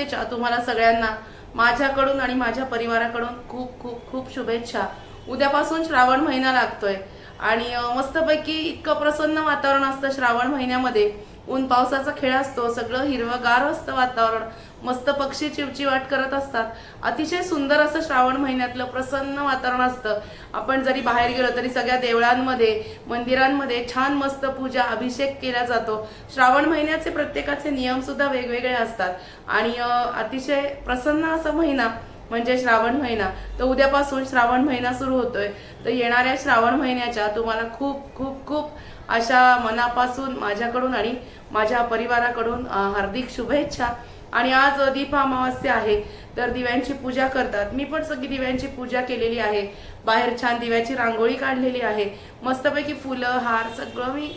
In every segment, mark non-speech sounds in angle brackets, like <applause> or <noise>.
अमावस्येच्या तुम्हाला सगळ्यांना माझ्याकडून आणि माझ्या परिवाराकडून खूप खूप खूप शुभेच्छा. उद्यापासून श्रावण महिना लागतोय आणि मस्तपैकी इतकं प्रसन्न वातावरण असतं श्रावण महिन्यामध्ये. ऊन पावसाचा खेळ असतो सगळं हिरवंगार असतं वातावरण. मस्त पक्षी चिवचिवाट करत असतात. अतिशय सुंदर असं श्रावण महिन्यातलं प्रसन्न वातावरण असतं. आपण जरी बाहेर गेलो तरी सगळ्या देवळांमध्ये मंदिरांमध्ये छान मस्त पूजा अभिषेक केला जातो. श्रावण महिन्याचे प्रत्येकाचे नियम सुद्धा वेगवेगळे असतात. आणि अतिशय प्रसन्न असा महिना म्हणजे श्रावण महिना. तर उद्यापासून श्रावण महिना सुरू होतोय. तर येणाऱ्या श्रावण महिन्याच्या तुम्हाला खूप खूप खूप अशा मनापासून माझ्याकडून आणि माझ्या परिवाराकडून हार्दिक शुभेच्छा. आणि आज दीप अमावस्या आहे तर दिव्यांची पूजा करतात. मी पण सगळी दिव्यांची पूजा केलेली आहे. बाहेर छान दिव्याची रांगोळी काढलेली आहे. मस्तपैकी फुलं हार सगळं मी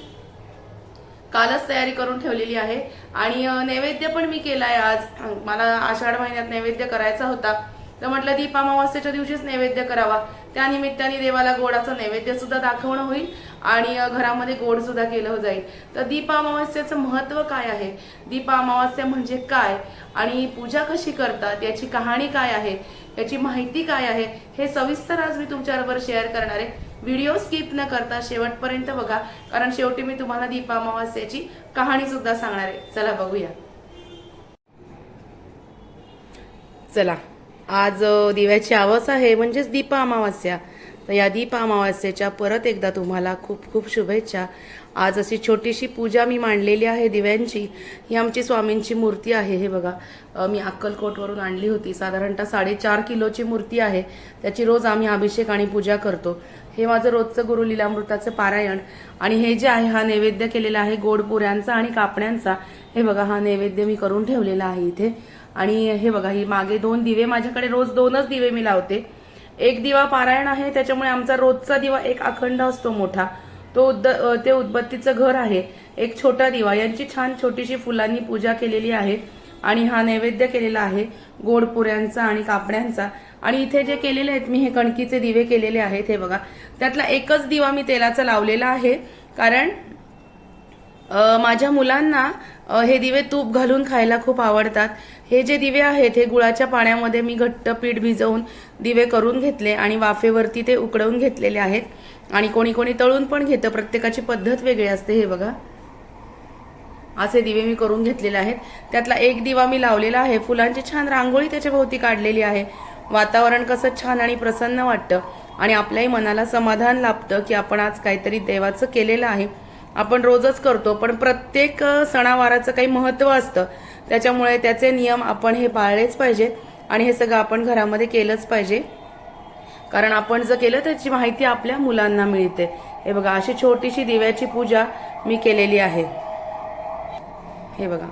कालच तयारी करून ठेवलेली आहे. आणि नैवेद्य पण मी केलाय आज. मला आषाढ महिन्यात नैवेद्य करायचा होता. तर म्हटलं दीप अमावस्येच्या दिवशीच नैवेद्य करावा. त्या निमित्ताने देवाला गोडाचं नैवेद्य सुद्धा दाखवणं होईल. आणि घरामध्ये गोड सुद्धा केलं जाईल. तर दीप अमावस्याचं महत्त्व काय आहे? दीप अमावस्या म्हणजे काय? आणि पूजा कशी करतात? याची कहाणी काय आहे? याची माहिती काय आहे? हे सविस्तर आज मी तुमच्याबरोबर शेअर करणार आहे. व्हिडिओ स्किप न करता शेवटपर्यंत बघा. कारण शेवटी मी तुम्हाला दीप अमावस्याची कहाणी सुद्धा सांगणार आहे. चला बघूया. चला. आज दिव्याची आवाज आहे म्हणजेच दीप अमावस्या. तर या दीप अमावास्येच्या परत एकदा तुम्हाला खूप खूप शुभेच्छा. आज अशी छोटीशी पूजा मी मांडलेली आहे दिव्यांची. ही आमची स्वामींची मूर्ती आहे. हे बघा मी अक्कलकोटवरून आणली होती. साधारणतः साडेचार किलोची मूर्ती आहे. त्याची रोज आम्ही अभिषेक आणि पूजा करतो. हे माझं रोजचं गुरु लीलामृताचं पारायण. आणि हे जे आहे हा नैवेद्य केलेला आहे गोड पुऱ्यांचा आणि कापण्यांचा. हे बघा हा नैवेद्य मी करून ठेवलेला आहे इथे. आणि हे बघा ही मागे दोन दिवे. माझ्याकडे रोज दोनच दिवे मी लावते. एक दिवा पारायण आहे त्याच्यामुळे आमचा रोजचा दिवा एक अखंड असतो मोठा. तो उद्द ते उदबत्तीचं घर आहे एक छोटा दिवा. यांची छान छोटीशी फुलांनी पूजा केलेली आहे आणि हा नैवेद्य केलेला आहे गोड पुऱ्यांचा आणि कापड्यांचा आणि इथे जे केलेले आहेत मी हे कणकीचे दिवे केलेले आहेत हे बघा. त्यातला एकच दिवा मी तेलाचा लावलेला आहे कारण माझ्या मुलांना हे दिवे तूप घालून खायला खूप आवडतात. हे जे दिवे आहेत हे गुळाच्या पाण्यामध्ये मी घट्ट पीठ भिजवून दिवे करून घेतले आणि वाफेवरती ते उकडवून घेतलेले आहेत. आणि कोणी कोणी तळून पण घेतं. प्रत्येकाची पद्धत वेगळी असते हे बघा. असे दिवे मी करून घेतलेले आहेत. त्यातला एक दिवा मी लावलेला आहे. फुलांची छान रांगोळी त्याच्याभोवती काढलेली आहे. वातावरण कसं छान आणि प्रसन्न वाटतं. आणि आपल्याही मनाला समाधान लाभतं की आपण आज काहीतरी देवाचं केलेलं आहे. आपण रोजच करतो पण प्रत्येक सणावाराचं काही महत्त्व असतं. त्याच्यामुळे त्याचे नियम आपण हे पाळलेच पाहिजे आणि हे सगळं आपण घरामध्ये केलंच पाहिजे. कारण आपण जर केलं त्याची माहिती आपल्या मुलांना मिळते. हे बघा अशी छोटीशी दिव्याची पूजा मी केलेली आहे. हे बघा.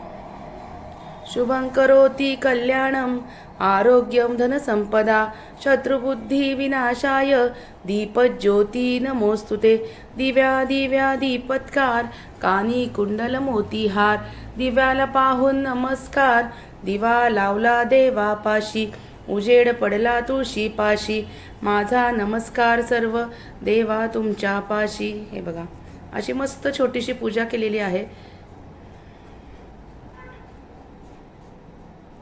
शुभं करोती कल्याणम आरोग्यम धनसंपदा शत्रुबुद्धिविनाशाय दीपज्योती नमोस्तुते दिव्या दिव्या दीपत्कार। कानी कुंडल मोतीहार। दिव्याला पाहून नमस्कार। दिवा लावला देवापाशी उजेड पडला तुळशी पाशी। माझा नमस्कार सर्व। देवा तुमच्या पाशी। हे बघा अशी मस्त छोटीशी पूजा केलेली आहे.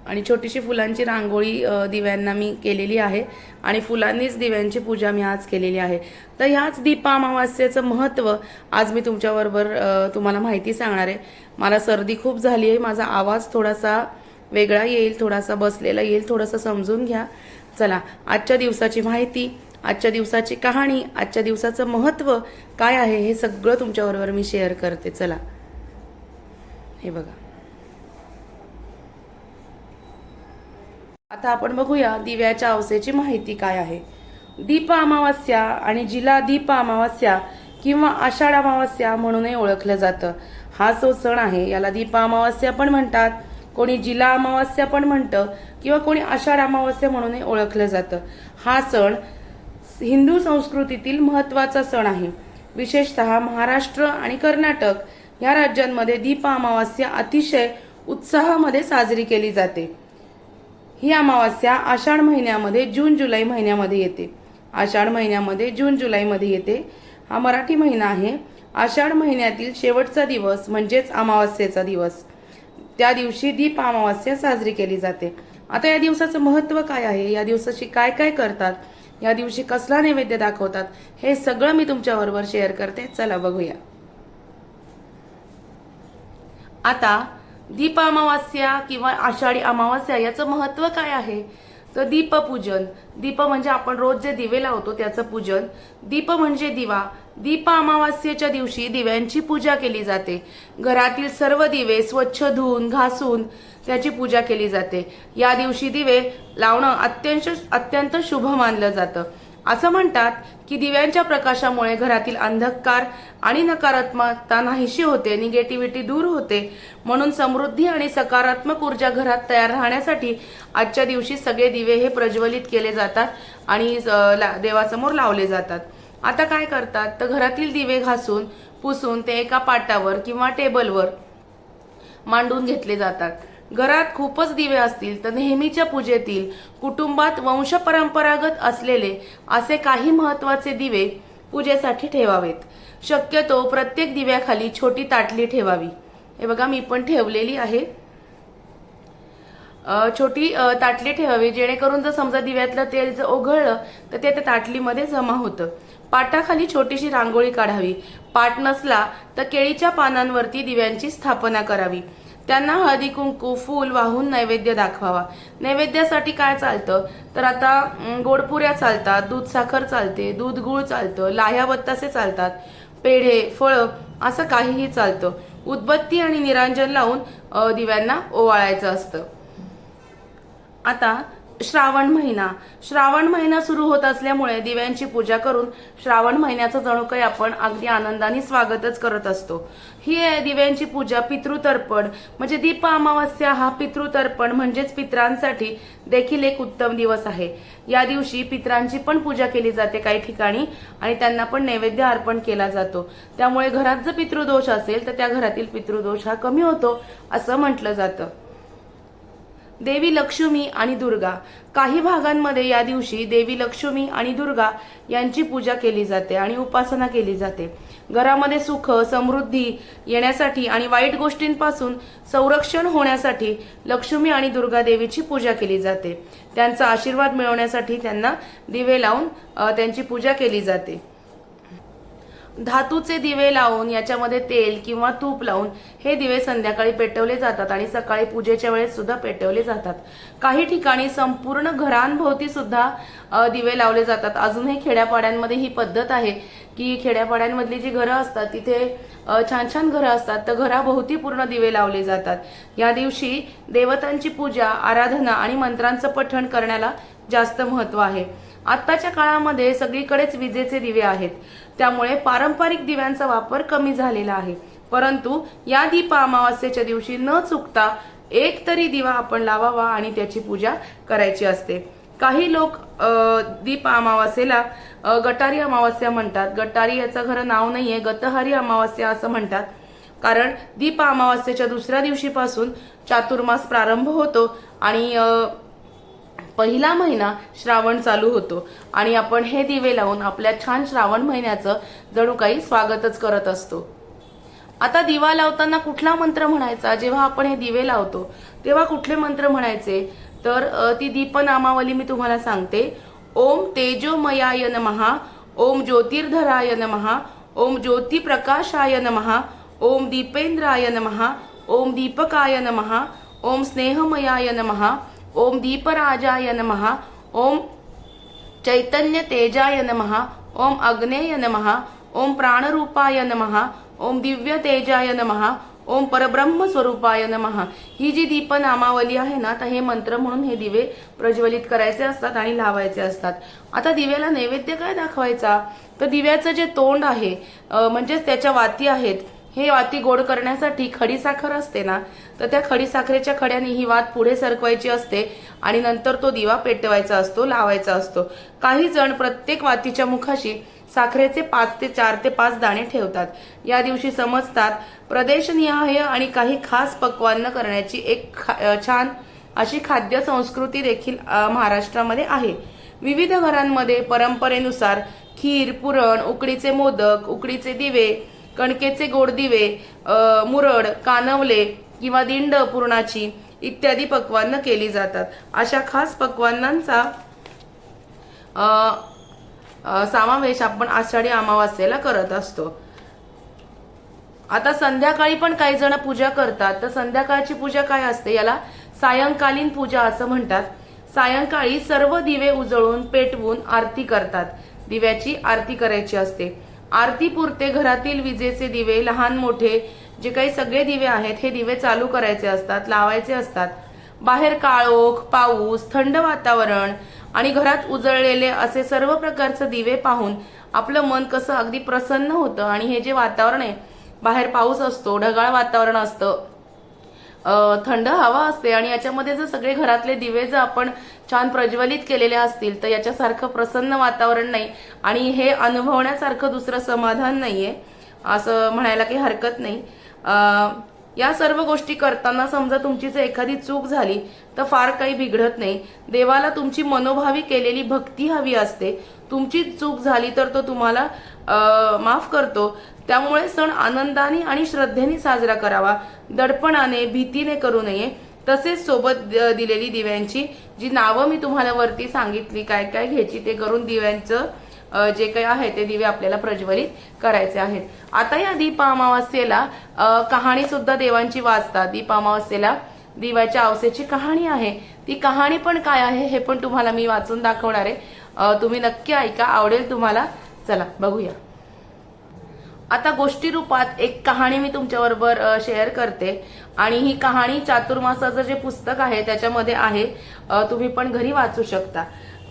आणि छोटीशी फुलांची रांगोळी दिव्यांना मी केलेली आहे. आणि फुलांनीच दिव्यांची पूजा मी आज केलेली आहे. तर ह्याच दीपा अमावास्येचं महत्त्व आज मी तुमच्याबरोबर तुम्हाला माहिती सांगणार आहे. मला सर्दी खूप झाली आहे. माझा आवाज थोडासा वेगळा येईल थोडासा बसलेला येईल थोडंसं समजून घ्या. चला आजच्या दिवसाची माहिती आजच्या दिवसाची कहाणी आजच्या दिवसाचं महत्त्व काय आहे हे सगळं तुमच्याबरोबर मी शेअर करते. चला हे बघा. आता आपण बघूया दिव्याच्या अवसेची माहिती काय आहे. दीप अमावास्या आणि जिला दीप अमावास्या किंवा आषाढ अमावास्या म्हणूनही ओळखलं जातं. हा जो सण आहे याला दीप अमावास्या पण म्हणतात. कोणी जिला अमावास्या पण म्हणतं किंवा कोणी आषाढ अमावास्या म्हणूनही ओळखलं जातं. हा सण हिंदू संस्कृतीतील महत्त्वाचा सण आहे. विशेषतः महाराष्ट्र आणि कर्नाटक या राज्यांमध्ये दीप अमावास्या अतिशय उत्साहामध्ये साजरी केली जाते. ही अमावास्या आषाढ महिन्यामध्ये जून जुलै महिन्यामध्ये येते. आषाढ महिन्यामध्ये जून जुलैमध्ये येते. हा मराठी महिना आहे. आषाढ महिन्यातील शेवटचा दिवस म्हणजेच अमावास्येचा दिवस. त्या दिवशी दीप अमावास्या साजरी केली जाते. आता या दिवसाचं महत्त्व काय आहे? या दिवसाची काय काय करतात? या दिवशी कसला नैवेद्य दाखवतात? हे सगळं मी तुमच्याबरोबर शेअर करते. चला बघूया. आता दीप अमावास्या किंवा आषाढी अमावास्या याचं महत्त्व काय आहे? तर दीपपूजन. दीप म्हणजे आपण रोज जे दिवे लावतो त्याचं पूजन. दीप म्हणजे दिवा. दीप अमावास्येच्या दिवशी दिव्यांची पूजा केली जाते. घरातील सर्व दिवे स्वच्छ धुवून घासून त्याची पूजा केली जाते. या दिवशी दिवे लावणं अत्यंत अत्यंत शुभ मानलं जातं. असं म्हणतात की दिव्यांच्या प्रकाशामुळे घरातील अंधकार आणि नकारात्मकता नाहीशी होते निगेटिव्हिटी दूर होते. म्हणून समृद्धी आणि सकारात्मक ऊर्जा घरात तयार राहण्यासाठी आजच्या दिवशी सगळे दिवे हे प्रज्वलित केले जातात आणि ला- देवासमोर लावले जातात. आता काय करतात? तर घरातील दिवे घासून पुसून ते एका पाटावर किंवा टेबलवर मांडून घेतले जातात. घरात खूपच दिवे असतील तर नेहमीच्या पूजेतील कुटुंबात वंश परंपरागत असलेले असे काही महत्त्वाचे दिवे पूजेसाठी ठेवावेत. शक्यतो प्रत्येक दिव्याखाली छोटी ताटली ठेवावी. हे बघा मी पण ठेवलेली आहे. छोटी ताटली ठेवावी जेणेकरून जर समजा दिव्यातलं तेल जर ओघळलं तर ते त्या ताटलीमध्ये जमा होतं. पाटाखाली छोटीशी रांगोळी काढावी. पाट नसला तर केळीच्या पानांवरती दिव्यांची स्थापना करावी. त्यांना हळदी कुंकू फूल वाहून नैवेद्य दाखवावा. नैवेद्यासाठी काय चालतं? तर आता गोडपुऱ्या चालतात दूध साखर चालते दूध गुळ चालतं लाह्या बत्तासे चालतात पेढे फळं असं काहीही चालतं. उदबत्ती आणि निरांजन लावून दिव्यांना ओवाळायचं असतं. आता श्रावण महिना. श्रावण महिना सुरू होत असल्यामुळे दिव्यांची पूजा करून श्रावण महिन्याचं जणू काही आपण अगदी आनंदाने स्वागतच करत असतो. ही आहे दिव्यांची पूजा पितृतर्पण. म्हणजे दीप अमावस्या हा पितृतर्पण म्हणजेच पित्रांसाठी देखील एक उत्तम दिवस आहे. या दिवशी पित्रांची पण पूजा केली जाते काही ठिकाणी आणि त्यांना पण नैवेद्य अर्पण केला जातो. त्यामुळे घरात जर पितृदोष असेल तर त्या घरातील पितृदोष हा कमी होतो असं म्हटलं जातं. देवी लक्ष्मी आणि दुर्गा. काही भागांमध्ये या दिवशी देवी लक्ष्मी आणि दुर्गा यांची पूजा केली जाते आणि उपासना केली जाते. घरामध्ये सुख समृद्धी येण्यासाठी आणि वाईट गोष्टींपासून संरक्षण होण्यासाठी लक्ष्मी आणि दुर्गा देवीची पूजा केली जाते. त्यांचा आशीर्वाद मिळवण्यासाठी त्यांना दिवे लावून त्यांची पूजा केली जाते. धातूचे दिवे लावून याच्यामध्ये तेल किंवा तूप लावून हे दिवे संध्याकाळी पेटवले जातात आणि सकाळी पूजेच्या वेळेस सुद्धा पेटवले जातात. काही ठिकाणी संपूर्ण घरांभोवती सुद्धा दिवे लावले जातात. अजूनही खेड्यापाड्यांमध्ये ही पद्धत आहे. की खेड्यापाड्यांमधली जी घरं असतात तिथे छान छान घरं असतात तर घराभोवती पूर्ण दिवे लावले जातात. या दिवशी देवतांची पूजा आराधना आणि मंत्रांचं पठण करण्याला जास्त महत्त्व आहे. आत्ताच्या काळामध्ये सगळीकडेच विजेचे दिवे आहेत. त्यामुळे पारंपरिक दिव्यांचा वापर कमी झालेला आहे. परंतु या दीप अमावास्येच्या दिवशी न चुकता एक तरी दिवा आपण लावावा आणि त्याची पूजा करायची असते. काही लोक दीप अमावास्येला गटारी अमावास्या म्हणतात. गटारी याचं खरं नाव नाहीये गतहारी अमावास्या असं म्हणतात. कारण दीप अमावास्येच्या दुसऱ्या दिवशीपासून चातुर्मास प्रारंभ होतो आणि पहिला महिना श्रावण चालू होतो. आणि आपण हे दिवे लावून आपल्या छान श्रावण महिन्याचं जणू काही स्वागतच करत असतो. आता दिवा लावताना कुठला मंत्र म्हणायचा? जेव्हा आपण हे दिवे लावतो तेव्हा कुठले मंत्र म्हणायचे? तर ती दीपनामावली मी तुम्हाला सांगते. ओम तेजोमयाय नमहा ओम ज्योतिर्धराय नमहा ओम ज्योतिप्रकाशाय नमहा ओम दीपेंद्राय नमहा ओम दीपकाय नमहा ओम स्नेहमयाय नमहा ओम दीपराजाय नमहा ओम चैतन्य तेजाय नमः ओम अग्नेय नमः ओम प्राणरूपाय नमः ओम दिव्य तेजाय नमः ओम परब्रह्म स्वरूपाय नमः. ही जी दीप नामावली आहे ना तर हे मंत्र म्हणून हे दिवे प्रज्वलित करायचे असतात आणि लावायचे असतात. आता दिव्याला नैवेद्य काय दाखवायचा? तर दिव्याचं जे तोंड आहे म्हणजेच त्याच्या वाती आहेत हे वाती गोड करण्यासाठी खडीसाखर असते ना तर त्या खडीसाखरेच्या खड्याने ही वात पुढे सरकवायची असते आणि नंतर तो दिवा पेटवायचा असतो लावायचा असतो. काही जण प्रत्येक वातीच्या मुखाशी साखरेचे पाच ते चार ते पाच दाणे ठेवतात. या दिवशी समजतात प्रदेशनिहाय आणि काही खास पक्वान्न करण्याची एक खा- छान अशी खाद्य संस्कृती देखील महाराष्ट्रामध्ये आहे. विविध घरांमध्ये परंपरेनुसार खीर पुरण उकडीचे मोदक उकडीचे दिवे कणकेचे गोड दिवे मुरड कानवले किंवा दिंड पुरणाची इत्यादी पक्वान्न केली जातात. अशा खास पक्वान्नांचा समावेश आपण आषाढी अमावास्येला करत असतो. आता संध्याकाळी पण काही जण पूजा करतात. तर संध्याकाळची पूजा काय असते? याला सायंकालीन पूजा असं म्हणतात. सायंकाळी सर्व दिवे उजळून पेटवून आरती करतात. दिव्याची आरती करायची असते. आरती पुरते घरातील विजेचे दिवे लहान मोठे जे काही सगळे दिवे आहेत हे दिवे चालू करायचे असतात लावायचे असतात. बाहेर काळोख पाऊस थंड वातावरण आणि घरात उजळलेले असे सर्व प्रकारचे दिवे पाहून आपलं मन कसं अगदी प्रसन्न होतं. आणि हे जे वातावरण आहे बाहेर पाऊस असतो ढगाळ वातावरण असतं थंड हवा असते आणि याच्यामध्ये जर सगळे घरातले दिवे जर आपण छान प्रज्वलित केलेले असतील तर याच्यासारखं प्रसन्न वातावरण नाही आणि हे अनुभवण्यासारखं दुसरं समाधान नाहीये. असं म्हणायला काही हरकत नाही. या सर्व गोष्टी करताना समजा तुमची जर एखादी चूक झाली तर फार काही बिघडत नाही. देवाला तुमची मनोभावी केलेली भक्ती हवी असते. तुमची चूक झाली तर तो तुम्हाला माफ करतो. त्यामुळे सण आनंदाने आणि श्रद्धेने साजरा करावा. दडपणाने भीतीने करू नये. तसेच सोबत द- दिलेली दिव्यांची जी नावं मी तुम्हाला वरती सांगितली काय काय घ्यायची ते करून दिव्यांचं जे काही आहे ते दिवे आपल्याला प्रज्वलित करायचे आहेत. आता या दीप अमावास्येला कहाणी सुद्धा देवांची वाचतात. दीप अमावास्येला दिव्याच्या आवसेची कहाणी आहे. ती कहाणी पण काय आहे हे पण तुम्हाला मी वाचून दाखवणार आहे. तुम्ही नक्की ऐका. आवडेल तुम्हाला. चला बघूया. आता गोष्टी रूपात एक कहाणी मी तुमच्याबरोबर शेअर करते. आणि ही कहाणी चातुर्मासाचं जे पुस्तक आहे त्याच्यामध्ये आहे. तुम्ही पण घरी वाचू शकता.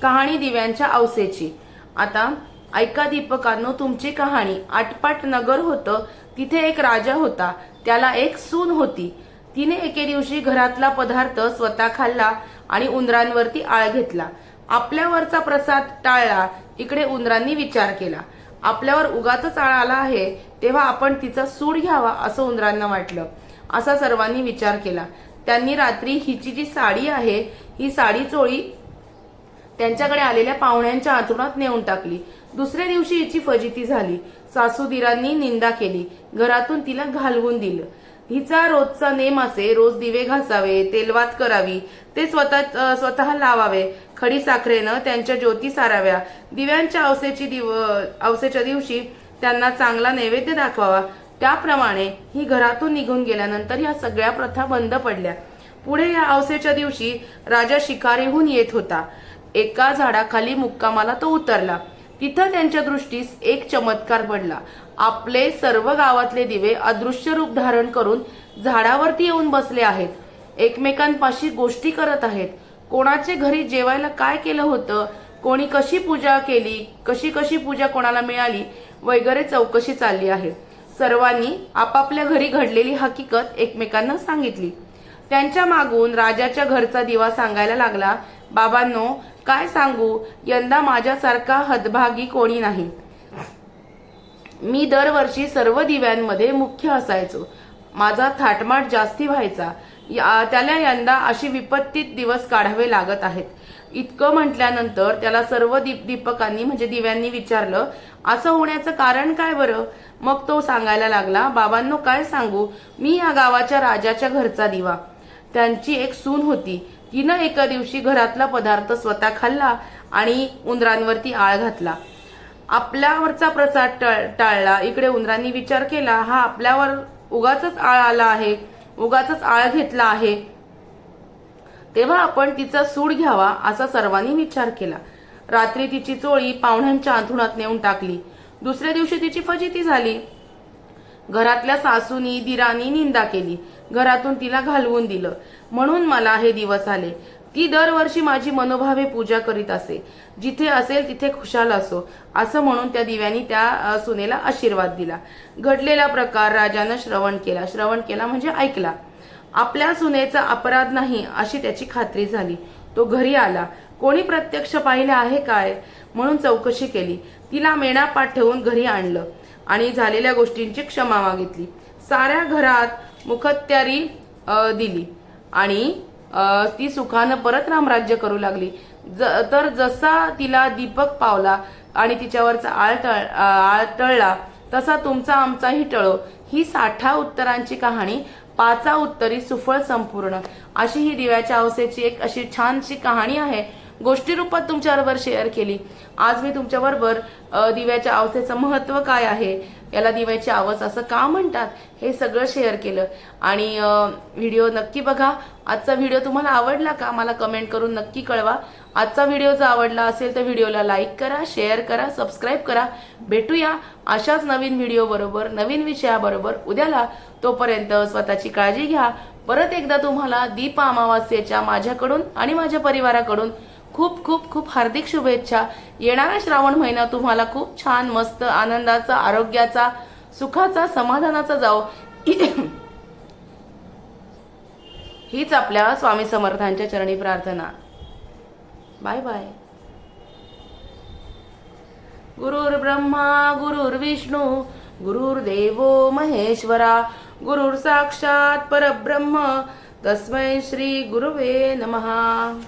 कहाणी दिव्यांच्या अवसेची. आता ऐका दीपकांनो तुमची कहाणी आटपाट नगर होतं तिथे एक राजा होता त्याला एक सून होती. तिने एके दिवशी घरातला पदार्थ स्वतः खाल्ला आणि उंदरांवरती आळ घेतला. आपल्यावरचा प्रसाद टाळला इकडे उंदरांनी विचार केला. आपल्यावर उगाच आळ आला आहे तेव्हा आपण तिचा सूड घ्यावा असं उंदरांना वाटलं. असा सर्वांनी विचार केला. त्यांनी रात्री हिची जी साडी आहे ही साडी चोळी त्यांच्याकडे आलेल्या पाहुण्यांच्या आतुरात नेऊन टाकली. दुसऱ्या दिवशी हिची फजिती झाली. सासूदिरांनी निंदा केली. घरातून तिला घालवून दिलं. हिचा रोजचा नेम असे रोज दिवे घासावे तेलवात करावी ते स्वतः स्वतः लावावे खडी साखरेनं त्यांच्या ज्योती साराव्या दिव्यांच्या अवसेची दिव अवसेच्या दिवशी त्यांना चांगला नैवेद्य दाखवावा. त्याप्रमाणे ही घरातून निघून गेल्यानंतर या सगळ्या प्रथा बंद पडल्या. पुढे या अवसेच्या दिवशी राजा शिकारीहून येत होता. एका झाडाखाली मुक्कामाला तो उतरला. तिथं त्यांच्या दृष्टीस एक चमत्कार पडला आपले सर्व गावातले दिवे अदृश्य रूप धारण करून झाडावरती येऊन बसले आहेत. एकमेकांपाशी गोष्टी करत आहेत. कोणाचे घरी जेवायला काय केलं होतं? कोणी कशी पूजा केली? कशी कशी पूजा कोणाला मिळाली? वगैरे चौकशी चालली आहे. सर्वांनी आपापल्या घरी घडलेली हकीकत एकमेकांना सांगितली. त्यांच्या मागून राजाच्या घरचा दिवा सांगायला लागला बाबांनो काय सांगू? यंदा माझ्यासारखा हदभागी कोणी नाही. मी दरवर्षी सर्व दिव्यांमध्ये मुख्य असायचो. माझा थाटमाट जास्ती व्हायचा. त्याला यंदा अशी विपत्तीत दिवस काढावे लागत आहेत. इतकं म्हटल्यानंतर त्याला सर्व दीप दीपकांनी म्हणजे दिव्यांनी विचारलं असं होण्याचं कारण काय बरं? मग तो सांगायला लागला बाबांनो काय सांगू? मी या गावाच्या राजाच्या घरचा दिवा. त्यांची एक सून होती. तिनं एका दिवशी घरातला पदार्थ स्वतः खाल्ला आणि उंदरांवरती आळ घातला. आपल्यावरचा प्रसाद टाळ- टाळला. इकडे उंदरांनी विचार केला हा आपल्यावर उगाच आळ आला आहे. उगाच आळ घेतला आहे. तेव्हा आपण तिचा सूड घ्यावा असा सर्वांनी विचार केला. रात्री तिची चोळी पाहुण्यांच्या अंथरुणात नेऊन टाकली. दुसऱ्या दिवशी तिची फजिती झाली. घरातल्या सासूनी दिरानी निंदा केली. घरातून तिला घालवून दिलं. म्हणून मला हे दिवस आले. ती दरवर्षी माझी मनोभावे पूजा करीत असे. जिथे असेल तिथे खुशाल असो असं म्हणून त्या दिव्यांनी त्या सुनेला आशीर्वाद दिला. घडलेला प्रकार राजानं श्रवण केला. श्रवण केला म्हणजे ऐकला. आपल्या सुनेचा अपराध नाही अशी त्याची खात्री झाली. तो घरी आला. कोणी प्रत्यक्ष पाहिले आहे काय? म्हणून चौकशी केली. तिला मेणा ठेवून घरी आणलं. आणि झालेल्या गोष्टींची क्षमा मागितली. साऱ्या घरात मुखत्यारी दिली. आणि ती सुखानं परत रामराज्य करू लागली. ज- तर जसा तिला दीपक पावला आणि तिच्यावरचा आळ टळ आळ टळला तसा तुमचा आमचाही टळो. ही साठा उत्तरांची कहाणी पाचा उत्तरी सुफळ संपूर्ण. अशी ही दिव्याच्या अवसेची एक अशी छानशी कहाणी आहे. गोष्टी रूपात तुमच्याबरोबर शेअर केली. आज मी तुमच्याबरोबर दिव्याच्या अवसेचं महत्त्व काय आहे याला दिव्याची आवस असं का म्हणतात हे सगळं शेअर केलं. आणि व्हिडिओ नक्की बघा. आजचा व्हिडिओ तुम्हाला आवडला का मला कमेंट करून नक्की कळवा. आजचा व्हिडिओ जर आवडला असेल तर व्हिडिओला लाईक करा शेअर करा सबस्क्राईब करा. भेटूया अशाच नवीन व्हिडिओबरोबर नवीन विषयाबरोबर. उद्याला तोपर्यंत स्वतःची काळजी घ्या. परत एकदा तुम्हाला दीप अमावास्येच्या माझ्याकडून आणि माझ्या परिवाराकडून खूप खूप खूप हार्दिक शुभेच्छा. येणारा श्रावण महिना तुम्हाला खूप छान मस्त आनंदाचा आरोग्याचा सुखाचा समाधानाचा जाओ <clears throat> हीच आपल्या स्वामी समर्थांच्या चरणी प्रार्थना. Bye bye. गुरुर् ब्रह्मा गुरुर्विष्णू गुरुर्देवो महेश्वरा गुरुर् साक्षात परब्रह्म. तस्मै श्री गुरुवे नमहा